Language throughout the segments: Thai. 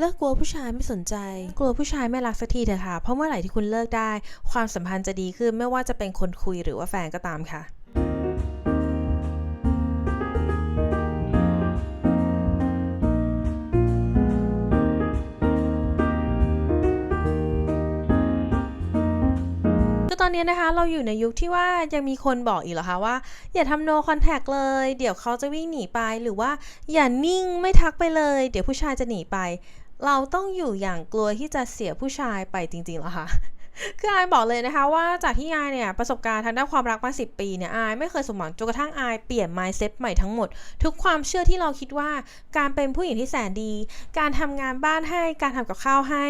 เลิกกลัวผู้ชายไม่สนใจ กลัวผู้ชายไม่รักสักทีเถอะค่ะ เพราะเมื่อไหร่ที่คุณเลิกได้ ความสัมพันธ์จะดีขึ้นไม่ว่าจะเป็นคนคุยหรือว่าแฟนก็ตามค่ะคือตอนนี้นะคะเราอยู่ในยุคที่ว่ายังมีคนบอกอีกเหรอคะว่า อย่าทำ no contact เลย เดี๋ยวเขาจะวิ่งหนีไปหรือว่า อย่านิ่งไม่ทักไปเลย เดี๋ยวผู้ชายจะหนีไป เราต้องอยู่อย่างกลัวที่จะเสียผู้ชายไปจริงๆหรอคะคืออายบอกเลยนะคะว่าจากที่อายเนี่ยประสบการณ์ทางด้านความรักมาสิปีเนี่ยอายไม่เคยสมหวังจนกระทั่งอายเปลี่ยน mindset ใหม่ทั้งหมด ทุกความเชื่อที่เราคิดว่าการเป็นผู้หญิงที่แสนดี การทำงานบ้านให้การทำกับข้าวให้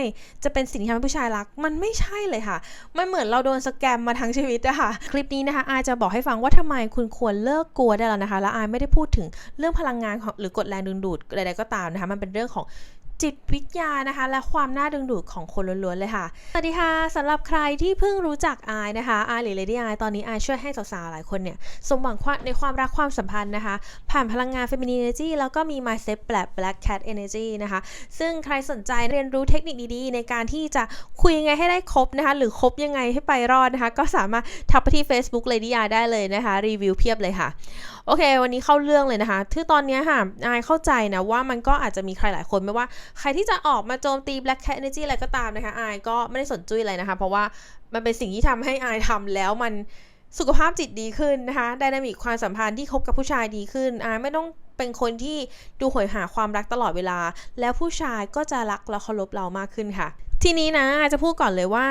จะเป็นสิ่งที่ทำให้ผู้ชายรัก มันไม่ใช่เลยค่ะ มันเหมือนเราโดนสแกมมาทั้งชีวิตอะค่ะ คลิปนี้นะคะอายจะบอกให้ฟังว่าทำไมคุณควรเลิกกลัวได้แล้วนะคะ และอายไม่ได้พูดถึงเรื่องพลังงานของหรือกฎแรงดึงดูดใดๆก็ตามนะคะมันเป็นเรื่องของ จิตวิทยานะคะ และความน่าดึงดูดของคนล้วนๆเลยค่ะ สวัสดีค่ะสำหรับใครที่เพิ่งรู้จักอายนะคะอายหรือ Lady อายตอนนี้อายช่วยให้สาวๆหลายคนเนี่ยสมหวังในความรักความสัมพันธ์นะคะ ผ่านพลังงาน Feminine Energy แล้วก็มี Mindset แบบ Black Cat Energy นะคะ ซึ่งใครสนใจเรียนรู้เทคนิคดีๆ ในการที่จะคุยยังไงให้ได้ครบนะคะ หรือคบยังไงให้ไปรอดนะคะ ก็สามารถทักไปที่ Facebook Lady อายได้เลยนะคะ รีวิวเพียบเลยค่ะ โอเค วันนี้เข้าเรื่องเลยนะคะที่ตอนนี้ค่ะอายเข้าใจนะว่ามันก็อาจจะมีใครหลายคนไม่ว่า ใครที่จะออกมาโจมตี Black Cat Energy อะไรก็ตามนะคะอายก็ไม่ได้สนจุ้ยอะไรนะคะ เพราะว่ามันเป็นสิ่งที่ทำให้อายทำแล้วมันสุขภาพจิตดีขึ้นนะคะไดนามิกความสัมพันธ์ที่คบกับผู้ชายดีขึ้นอายไม่ต้องเป็นคนที่ดูโหยหาความรักตลอดเวลา แล้วผู้ชายก็จะรักและเคารพเรามากขึ้นค่ะ ทีนี้นะอาจจะพูดก่อนเลยว่า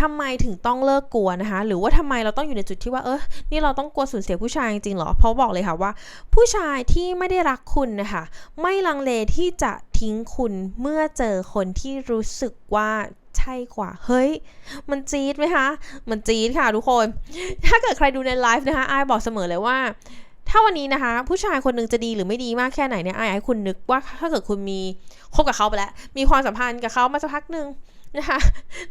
ทำไมถึงต้องเลิกกลัวนะคะ หรือว่าทำไมเราต้องอยู่ในจุดที่ว่า เออนี่เราต้องกลัวสูญเสียผู้ชายจริงๆหรอ เพราะบอกเลยค่ะว่า ผู้ชายที่ไม่ได้รักคุณนะคะ ไม่ลังเลที่จะทิ้งคุณเมื่อเจอคนที่รู้สึกว่าใช่กว่า เฮ้ย มันจี๊ดไหมคะ มันจี๊ดค่ะทุกคน ถ้าเกิดใครดูในไลฟ์นะคะไอายบอกเสมอเลยว่า ถ้าวันนี้นะคะ ผู้ชายคนหนึ่งจะดีหรือไม่ดีมากแค่ไหนเนี่ยไอายให้คุณนึกว่าถ้าเกิดคุณมีคบกับเขาไปแล้ว มีความสัมพันธ์กับเขามาสักพักหนึ่ง นะคะ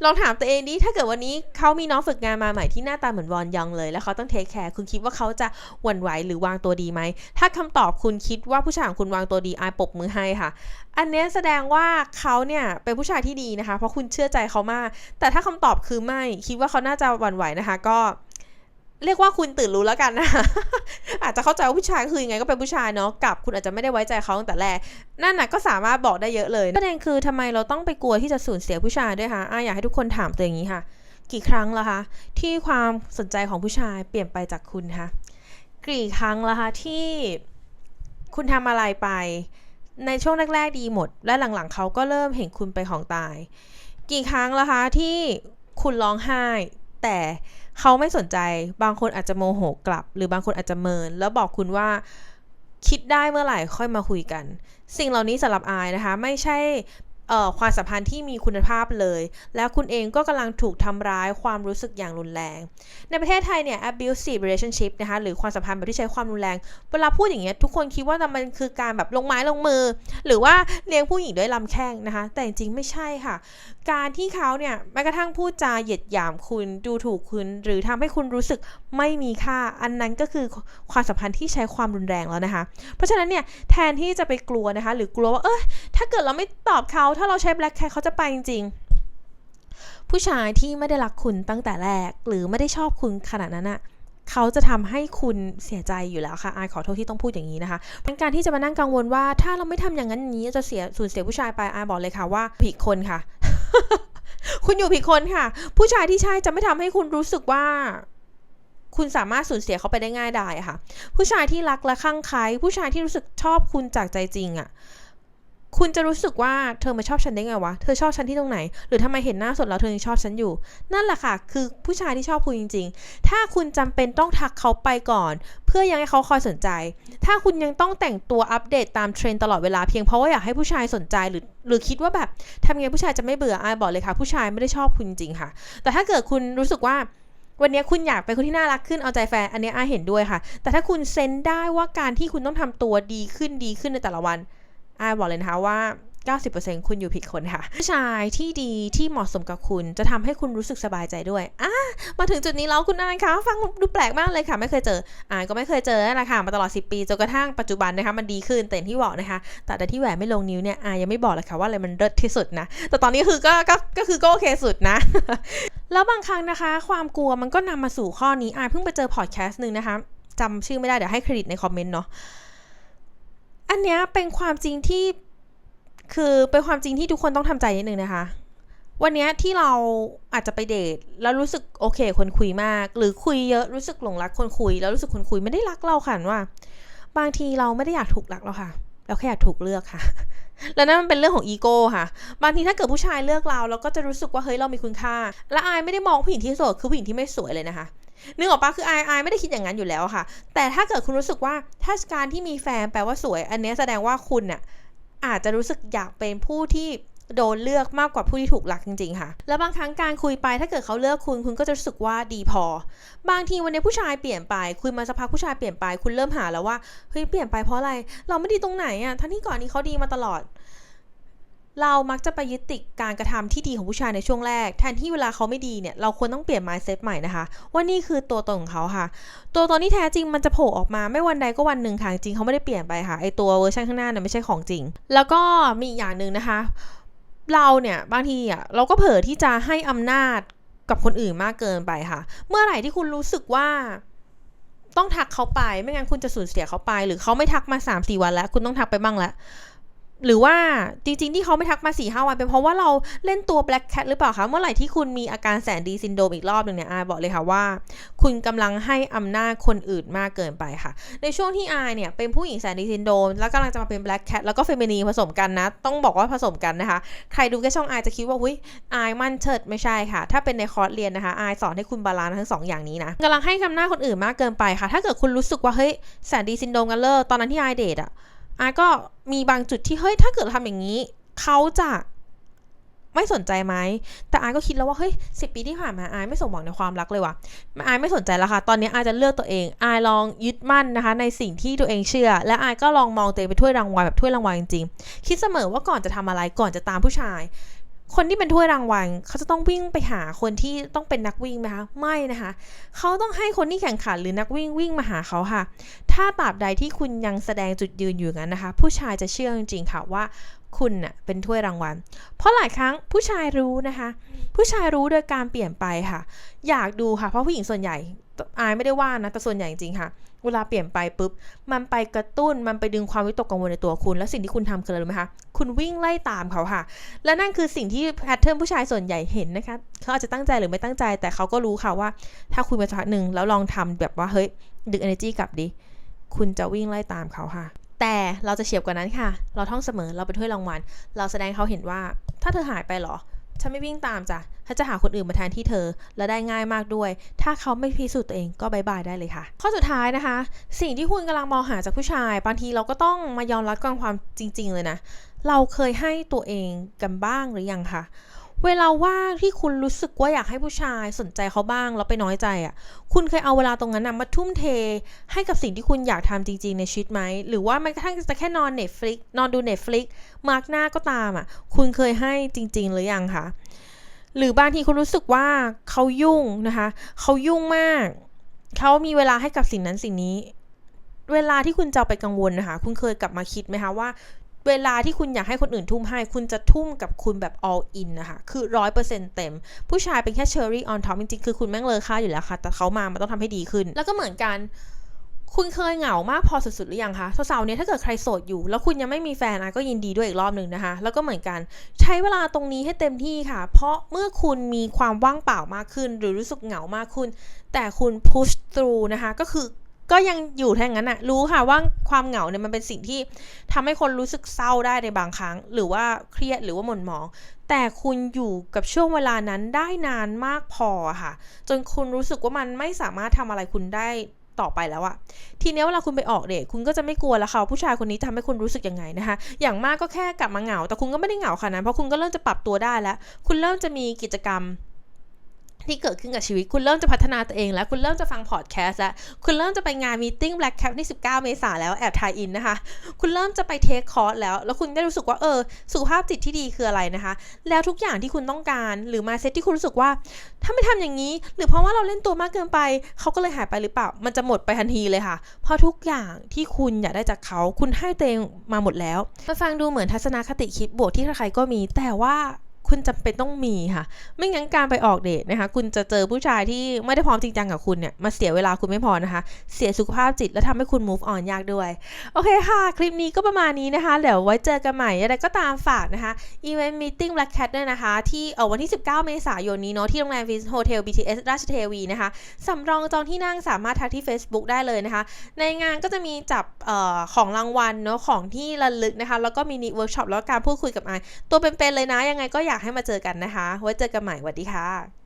ลองถามตัวเองดิถ้าเกิดวันนี้เขามีน้องฝึกงานมาใหม่ที่หน้าตาเหมือนวอนยองเลย แล้วเขาต้องเทคแคร์คุณคิดว่าเขาจะหวั่นไหวหรือวางตัวดีไหม ถ้าคำตอบคุณคิดว่าผู้ชายของคุณวางตัวดีอายปบมือให้ค่ะ อันนี้แสดงว่าเขาเนี่ยเป็นผู้ชายที่ดีนะคะ เพราะคุณเชื่อใจเขามาก แต่ถ้าคำตอบคือไม่คิดว่าเขาน่าจะหวั่นไหวนะคะ ก็ เรียกว่าคุณตื่นรู้แล้วกันนะ อาจจะเข้าใจว่าผู้ชายคือยังไงก็เป็นผู้ชายเนาะกับคุณอาจจะไม่ได้ไว้ใจเขาตั้งแต่แรกนั่นน่ะก็สามารถบอกได้เยอะเลยประเด็นคือทำไมเราต้องไปกลัวที่จะสูญเสียผู้ชายด้วยคะอะอยากให้ทุกคนถามตัวอย่างนี้ค่ะ กี่ครั้งละคะ ที่ความสนใจของผู้ชายเปลี่ยนไปจากคุณคะกี่ครั้งละคะที่คุณทำอะไรไป ในช่วงแรกๆดีหมด และหลังๆเขาก็เริ่มเห็นคุณไปของตาย กี่ครั้งละคะที่คุณร้องไห้แต่ เขาไม่สนใจบางคนอาจจะโมโหกลับ หรือบางคนอาจจะเมิน แล้วบอกคุณว่าคิดได้เมื่อไหร่ค่อยมาคุยกัน สิ่งเหล่านี้สำหรับอายนะคะ ไม่ใช่เความสัมพันธ์ที่มีคุณภาพเลย แล้วคุณเองก็กำลังถูกทำร้ายความรู้สึกอย่างรุนแรง ในประเทศไทยเนี่ย abusive relationship นะคะหรือความสัมพันธ์แบบที่ใช้ความรุนแรง เวลาพูดอย่างเงี้ยทุกคนคิดว่ามันคือการแบบลงไม้ลงมือ หรือว่าเลี้ยงผู้หญิงด้วยลำแข้งนะคะ แต่จริงๆไม่ใช่ค่ะ การที่เขาเนี่ยแม้กระทั่งพูดจาเหยียดหยามคุณดูถูกคุณ หรือทำให้คุณรู้สึกไม่มีค่า อันนั้นก็คือความสัมพันธ์ที่ใช้ความรุนแรงแล้วนะคะ เพราะฉะนั้นเนี่ยแทนที่จะไปกลัวนะคะ หรือกลัวว่าเออถ้าเกิดเราไม่ตอบเขาถ้าเราใช้ black cat เขาจะไปจริงๆ ผู้ชายที่ไม่ได้รักคุณตั้งแต่แรก หรือไม่ได้ชอบคุณขนาดนั้นอะเขาจะทำให้คุณเสียใจอยู่แล้วค่ะอายขอโทษที่ต้องพูดอย่างนี้นะคะเป็นการที่จะมานั่งกังวลว่า ถ้าเราไม่ทำอย่างนั้นนี้จะเสียสูญเสียผู้ชายไปอายบอกเลยค่ะว่าผิดคนค่ะ คุณอยู่ผิดคนค่ะ ผู้ชายที่ใช่จะไม่ทำให้คุณรู้สึกว่า คุณสามารถสูญเสียเขาไปได้ง่ายได้ค่ะ ผู้ชายที่รักและข้างใครผู้ชายที่รู้สึกชอบคุณจากใจจริงอะ่ะ คุณจะรู้สึกว่าเธอมาชอบฉันได้ไงวะ เธอชอบฉันที่ตรงไหน หรือทำไมเห็นหน้าสดแล้วเธอยังชอบฉันอยู่ นั่นแหละค่ะ คือผู้ชายที่ชอบคุณจริง ๆ ถ้าคุณจำเป็นต้องทักเขาไปก่อน เพื่อยังให้เขาคอยสนใจ ถ้าคุณยังต้องแต่งตัวอัปเดตตามเทรนตลอดเวลาเพียงเพราะว่าอยากให้ผู้ชายสนใจหรือหรือคิดว่าแบบทำไงผู้ชายจะไม่เบื่ออายบอกเลยค่ะ ผู้ชายไม่ได้ชอบคุณจริงค่ะ แต่ถ้าเกิดคุณรู้สึกว่าวันนี้คุณอยากเป็นคนที่น่ารักขึ้นเอาใจแฟน อันนี้อาเห็นด้วยค่ะ แต่ถ้าคุณเซนได้ว่าการที่คุณต้องทำตัวดีขึ้นดีขึ้นในแต่ละวัน ไอาบอกเลยนะคะว่า90%คุณอยู่ผิดคนค่ะ ผู้ชายที่ดีที่เหมาะสมกับคุณจะทำให้คุณรู้สึกสบายใจด้วยอะมาถึงจุดนี้แล้วคุณอายคะฟังดูแปลกมากเลยค่ะ ไม่เคยเจออายก็ไม่เคยเจอนั่นแหละค่ะมาตลอด 10 ปีจนกระทั่งปัจจุบันนะคะมันดีขึ้นแต่ที่บอกนะคะแต่แต่ที่แหวนไม่ลงนิ้วเนี่ยอายยังไม่บอกเลยค่ะว่าอะไรมันเลิศที่สุดนะแต่ตอนนี้คือก็ก็ก็คือก็โอเคสุดนะแล้วบางครั้งนะคะ ความกลัวมันก็นำมาสู่ข้อนี้อายเพิ่งไปเจอพอดแคสต์หนึ่งนะคะจำชื่อไม่ได้เดี๋ยวให้เครดิตในคอมเมนต์เนาะ อันเนี้ยเป็นความจริงที่คือเป็นความจริงที่ทุกคนต้องทำใจนิดนึงนะคะ วันเนี้ยที่เราอาจจะไปเดทแล้วรู้สึกโอเค คนคุยมาก หรือคุยเยอะรู้สึกหลงรักคนคุย แล้วรู้สึกคนคุยไม่ได้รักเราค่ะว่า บางทีเราไม่ได้อยากถูกรักเราค่ะ เราแค่อยากถูกเลือกค่ะ แล้วนั่นมันเป็นเรื่องของอีโก้ค่ะ บางทีถ้าเกิดผู้ชายเลือกเราเราก็จะรู้สึกว่าเฮ้ยเรามีคุณค่า และอายไม่ได้มองผู้หญิงที่โสดคือผู้หญิงที่ไม่สวยเลยนะคะ นึกออกปะคืออายอายไม่ได้คิดอย่างนั้นอยู่แล้วค่ะ แต่ถ้าเกิดคุณรู้สึกว่าถ้าการที่มีแฟนแปลว่าสวย อันนี้แสดงว่าคุณน่ะอาจจะรู้สึกอยากเป็นผู้ที่โดนเลือกมากกว่าผู้ที่ถูกรักจริง ๆ ค่ะ แล้วบางครั้งการคุยไปถ้าเกิดเขาเลือกคุณคุณก็จะรู้สึกว่าดีพอ บางทีวันนี้ผู้ชายเปลี่ยนไป คุยมาสักพักผู้ชายเปลี่ยนไป คุณเริ่มหาแล้วว่าเฮ้ยเปลี่ยนไปเพราะอะไร เราไม่ดีตรงไหนอะทั้งที่ก่อนนี้เขาดีมาตลอด เรามักจะไปยึดติดการกระทำที่ดีของผู้ชายในช่วงแรก แทนที่เวลาเขาไม่ดีเนี่ย เราควรต้องเปลี่ยน mindset ใหม่นะคะ ว่านี่คือตัวตนของเขาค่ะ ตัวตนที่แท้จริงมันจะโผล่ออกมาไม่วันใดก็วันหนึ่งค่ะจริงเขาไม่ได้เปลี่ยนไปค่ะไอตัวเวอร์ชันข้างหน้าเนี่ยไม่ใช่ของจริง แล้วก็มีอีกอย่างหนึ่งนะคะ เราเนี่ยบางทีอะเราก็เผลอที่จะให้อำนาจกับคนอื่นมากเกินไปค่ะ เมื่อไหร่ที่คุณรู้สึกว่าต้องทักเขาไป ไม่งั้นคุณจะสูญเสียเขาไป หรือเขาไม่ทักมา3าสี่วันแล้ว คุณต้องทักไปบ้างแล้ว หรือว่าจริงๆ ที่เขาไม่ทักมา4ี่ห้าวันเป็นเพราะว่าเราเล่นตัว black cat หรือเปล่าคะ เมื่อไหร่ที่คุณมีอาการแสนดีซินโดมอีกรอบหนึ่งเนี่ยอายบอกเลยค่ะว่า คุณกำลังให้อำนาจคนอื่นมากเกินไปค่ะ ในช่วงที่อายเนี่ยเป็นผู้หญิงแสนดีซินโดมแล้วกำลังจะมาเป็น black cat แล้วก็เฟมินีผสมกันนะ ต้องบอกว่าผสมกันนะคะ ใครดูแค่ช่องอายจะคิดว่าหุ้ยอายมั่นเชิดไม่ใช่ค่ะ ถ้าเป็นในคอร์สเรียนนะคะอายสอนให้คุณบาลานซ์ทั้งสองอย่างนี้นะกำลังให้อำนาจคนอื่นมากเกินไปค่ะ ถ้าเกิดคุณรู้สึกว่าเฮ้ยแสนดีซินโดมกันเลิกตอนนั้นที่อายเดทอะ อาก็มีบางจุดที่เฮ้ยถ้าเกิดทำอย่างนี้เขาจะไม่สนใจไหม แต่อายก็คิดแล้วว่า เฮ้ยสิปีที่ผ่านมาอายไม่สมหวังในความรักเลยว่ะอายไม่สนใจแล้วค่ะ ตอนนี้อายจะเลือกตัวเอง อายลองยึดมั่นนะคะ ในสิ่งที่ตัวเองเชื่อ และอายก็ลองมองตัวเองเป็นถ้วยรางวัลแบบถ้วยรางวัลจริงๆ คิดเสมอว่าก่อนจะทำอะไร ก่อนจะตามผู้ชาย คนที่เป็นถ้วยรางวัลเขาจะต้องวิ่งไปหาคนที่ต้องเป็นนักวิ่งไหมคะไม่นะคะเขาต้องให้คนที่แข่งขันหรือนักวิ่งวิ่งมาหาเขาค่ะ ถ้าตราบใดที่คุณยังแสดงจุดยืนอยู่งั้นนะคะ ผู้ชายจะเชื่อจริงๆค่ะว่า คุณน่ะเป็นถ้วยรางวัล เพราะหลายครั้งผู้ชายรู้นะคะ ผู้ชายรู้โดยการเปลี่ยนไปค่ะ อยากดูค่ะ เพราะผู้หญิงส่วนใหญ่อายไม่ได้ว่านะแต่ส่วนใหญ่จริงค่ะ เวลาเปลี่ยนไปปุ๊บ มันไปกระตุ้นมันไปดึงความวิตกกังวลในตัวคุณ และสิ่งที่คุณทำคืออะไรรู้ไหมคะ คุณวิ่งไล่ตามเขาค่ะ และนั่นคือสิ่งที่แพทเทิร์นผู้ชายส่วนใหญ่เห็นนะคะเขาอาจจะตั้งใจหรือไม่ตั้งใจ แต่เขาก็รู้ค่ะว่า ถ้าคุยมาสักหนึ่งแล้วลองทำแบบว่าเฮ้ยดึง energy กลับดิคุณจะวิ่งไล่ตามเขาค่ะ แต่เราจะเฉียบกว่านั้นค่ะ เราท่องเสมอเราเป็นถ้วยรางวัล เราแสดงเขาเห็นว่า ถ้าเธอหายไปเหรอ ฉันไม่วิ่งตามจ้ะถ้าจะหาคนอื่นมาแทนที่เธอ และได้ง่ายมากด้วย ถ้าเขาไม่พิสูจน์ตัวเองก็บายบายได้เลยค่ะ ข้อสุดท้ายนะคะ สิ่งที่คุณกำลังมองหาจากผู้ชาย บางทีเราก็ต้องมายอมรับกับความจริง ๆ เลยนะ เราเคยให้ตัวเองกันบ้างหรือยังคะ เวลาว่างที่คุณรู้สึกว่าอยากให้ผู้ชายสนใจเขาบ้างแล้วไปน้อยใจอะ่ะ คุณเคยเอาเวลาตรงนั้นนะมาทุ่มเท ให้กับสิ่งที่คุณอยากทำจริง ๆ ในชีวิตไหม หรือว่าแม้กระทั่งจะแค่นอนเน็ตฟลิกนอนดูเน็ตฟลิกมาร์กหน้าก็ตามอะ่ะ คุณเคยให้จริง ๆ หรือยังคะ หรือบางทีคุณรู้สึกว่าเขายุ่งนะคะ เขายุ่งมาก เขามีเวลาให้กับสิ่งนั้นสิ่งนี้ เวลาที่คุณจะไปกังวลนะคะ คุณเคยกลับมาคิดไหมคะว่า เวลาที่คุณอยากให้คนอื่นทุ่มให้ คุณจะทุ่มกับคุณแบบ all in นะคะคือร้อยเปอร์เซ็นต์เต็ม ผู้ชายเป็นแค่ cherry on top จริงๆ คือคุณแม่งเลอค่าอยู่แล้วค่ะ แต่เขามามันต้องทำให้ดีขึ้น แล้วก็เหมือนกัน คุณเคยเหงามากพอสุดๆหรือยังคะสาวๆเนี่ยถ้าเกิดใครโสดอยู่ แล้วคุณยังไม่มีแฟนอะก็ยินดีด้วยอีกรอบหนึ่งนะคะ แล้วก็เหมือนกัน ใช้เวลาตรงนี้ให้เต็มที่ค่ะ เพราะเมื่อคุณมีความว่างเปล่ามากขึ้น หรือรู้สึกเหงามากขึ้น แต่คุณ push through นะคะ ก็คือ ก็ยังอยู่แท่งั้นอะรู้ค่ะว่าความเหงาเนี่ยมันเป็นสิ่งที่ทำให้คนรู้สึกเศร้าได้ในบางครั้ง หรือว่าเครียดหรือว่าหม่นหมอง แต่คุณอยู่กับช่วงเวลานั้นได้นานมากพอค่ะ จนคุณรู้สึกว่ามันไม่สามารถทำอะไรคุณได้ต่อไปแล้วอะทีนี้เวลาคุณไปออกเดทคุณก็จะไม่กลัวแล้วค่ะผู้ชายคนนี้ทำให้คุณรู้สึกยังไงนะคะ อย่างมากก็แค่กลับมาเหงา แต่คุณก็ไม่ได้เหงาขนาดนั้นเพราะคุณก็เริ่มจะปรับตัวได้แล้ว คุณเริ่มจะมีกิจกรรม ที่เกิดขึ้นกับชีวิต คุณเริ่มจะพัฒนาตัวเองแล้ว คุณเริ่มจะฟังพอดแคสต์แล้ว คุณเริ่มจะไปงานมีติ้ง Black Cap ที่ 19 เมษายนแล้วแอบทายอินนะคะ คุณเริ่มจะไปเทคคอร์สแล้ว แล้วคุณได้รู้สึกว่าเออ สุขภาพจิตที่ดีคืออะไรนะคะ แล้วทุกอย่างที่คุณต้องการหรือมาเซตที่คุณรู้สึกว่า ถ้าไม่ทำอย่างนี้ หรือเพราะว่าเราเล่นตัวมากเกินไป เขาก็เลยหายไปหรือเปล่า มันจะหมดไปทันทีเลยค่ะ เพราะทุกอย่างที่คุณอยากได้จากเขา คุณให้ตัวเองมาหมดแล้วมาฟังดูเหมือนทัศนคติคิดบวกที่ใครๆก็มี แต่ว่า คุณจำเป็นต้องมีค่ะ ไม่งั้นการไปออกเดทนะคะ คุณจะเจอผู้ชายที่ไม่ได้พร้อมจริงจังกับคุณเนี่ย มาเสียเวลาคุณไม่พอนะคะ เสียสุขภาพจิตและทำให้คุณ move on ยากด้วย โอเคค่ะ คลิปนี้ก็ประมาณนี้นะคะ เดี๋ยวไว้เจอกันใหม่อะไรก็ตามฝากนะคะ Event Meeting Black Cat ด้วยนะคะ ที่เออวันที่ 19 เมษายนนี้เนาะที่โรงแรมวิสโฮเทล BTS ราชเทวีนะคะสำรองจองที่นั่งสามารถทักที่ Facebook ได้เลยนะคะ ในงานก็จะมีจับเออของรางวัลเนาะของที่ระลึกนะคะ แล้วก็มินิเวิร์กช็อปแล้วก็การพูดคุยกับไอตัวเป็นๆเลยนะยังไงก็อยากอยากให้มาเจอกันนะคะ ไว้เจอกันใหม่สวัสดีค่ะ